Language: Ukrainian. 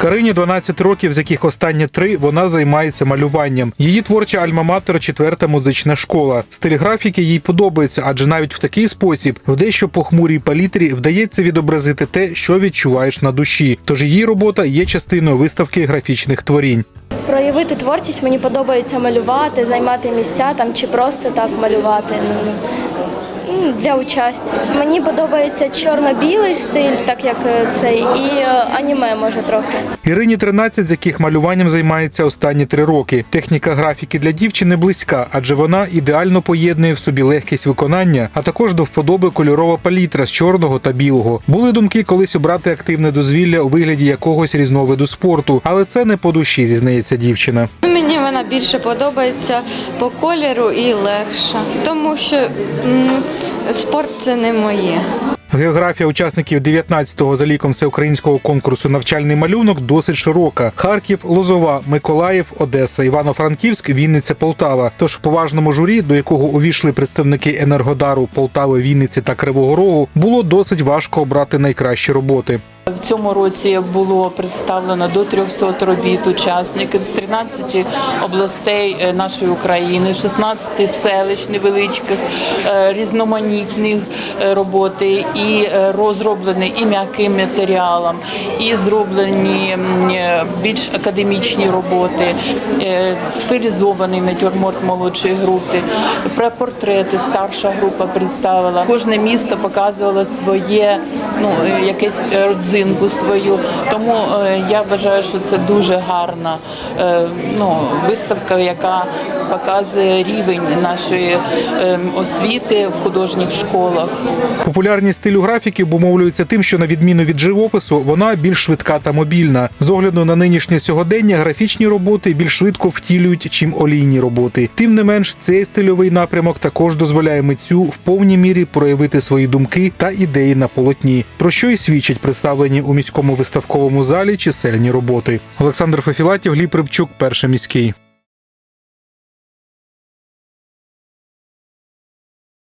Карині 12 років, з яких останні три вона займається малюванням. Її творча альма-матер – четверта музична школа. Стиль графіки їй подобається, адже навіть в такий спосіб в дещо похмурій палітрі вдається відобразити те, що відчуваєш на душі. Тож її робота є частиною виставки графічних творінь. Проявити творчість мені подобається малювати, займати місця там чи просто так малювати. Для участі. Мені подобається чорно-білий стиль, так як е, цей, і е, аніме може трохи. Ірині 13, з яких малюванням займається останні три роки. Техніка графіки для дівчини близька, адже вона ідеально поєднує в собі легкість виконання, а також до вподоби кольорова палітра з чорного та білого. Були думки колись обрати активне дозвілля у вигляді якогось різновиду спорту, але це не по душі, зізнається дівчина. Ну, Мені вона більше подобається по кольору і легша, тому що спорт це не моє. Географія учасників 19-го за ліком всеукраїнського конкурсу навчальний малюнок досить широка: Харків, Лозова, Миколаїв, Одеса, Івано-Франківськ, Вінниця, Полтава. Тож в поважному журі, до якого увійшли представники Енергодару, Полтави, Вінниці та Кривого Рогу, було досить важко обрати найкращі роботи. В цьому році було представлено до 300 робіт учасників з 13 областей е, нашої України, 16 селищ невеличких, е, різноманітних е, роботи, і розроблені і м'яким матеріалом, і зроблені більш академічні роботи, стилізований натюрморт молодшої групи, про портрети старша група представила. Кожне місто показувало своє, ну якесь е, родзинку свою. Тому е, я вважаю, що це дуже гарна е, ну, виставка, яка показує рівень нашої е, освіти в художніх школах. Популярність стилю графіки обумовлюється тим, що на відміну від живопису, вона більш швидка та мобільна. З огляду на нинішнє сьогодення графічні роботи більш швидко втілюють, чим олійні роботи. Тим не менш, цей стильовий напрямок також дозволяє митцю в повній мірі проявити свої думки та ідеї на полотні, про що й свідчать представлені у міському виставковому залі чисельні роботи. Олександр Фефілатів, Гліб Рибчук, перший міський.